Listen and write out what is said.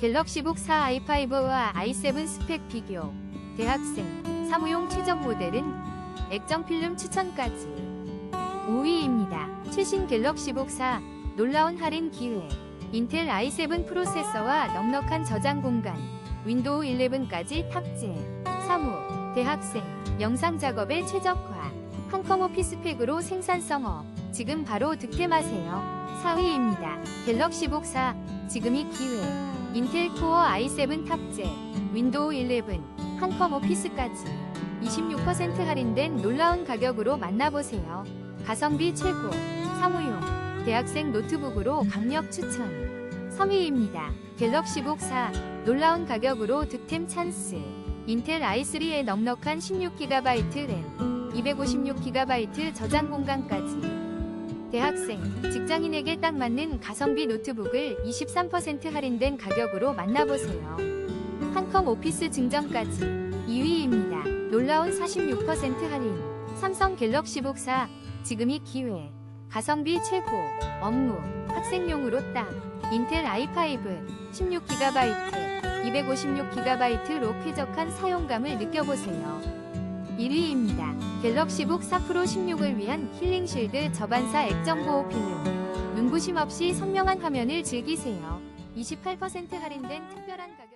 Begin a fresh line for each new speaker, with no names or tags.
갤럭시북 4 i5와 i7 스펙 비교. 대학생, 사무용 최적 모델은 액정 필름 추천까지. 5위입니다. 최신 갤럭시북 4 놀라운 할인 기회. 인텔 i7 프로세서와 넉넉한 저장 공간. 윈도우 11까지 탑재. 사무, 대학생, 영상 작업에 최적화. 한컴 오피스 팩으로 생산성 업. 지금 바로 득템하세요. 4위입니다. 갤럭시북 4 지금이 기회. 인텔 코어 i7 탑재. 윈도우 11, 한컴 오피스까지. 26% 할인된 놀라운 가격으로 만나보세요. 가성비 최고. 사무용. 대학생 노트북으로 강력 추천. 3위입니다. 갤럭시북 4 놀라운 가격으로 득템 찬스. 인텔 i3의 넉넉한 16GB 램, 256GB 저장 공간까지. 대학생, 직장인에게 딱 맞는 가성비 노트북을 23% 할인된 가격으로 만나보세요. 한컴 오피스 증정까지 2위입니다. 놀라운 46% 할인. 삼성 갤럭시 북 4 지금이 기회. 가성비 최고. 업무, 학생용으로 딱. 인텔 i5 16GB, 256GB로 쾌적한 사용감을 느껴보세요. 1위입니다. 갤럭시북 4 프로 16을 위한 힐링 쉴드 저반사 액정 보호 필름. 눈부심 없이 선명한 화면을 즐기세요. 28% 할인된 특별한 가격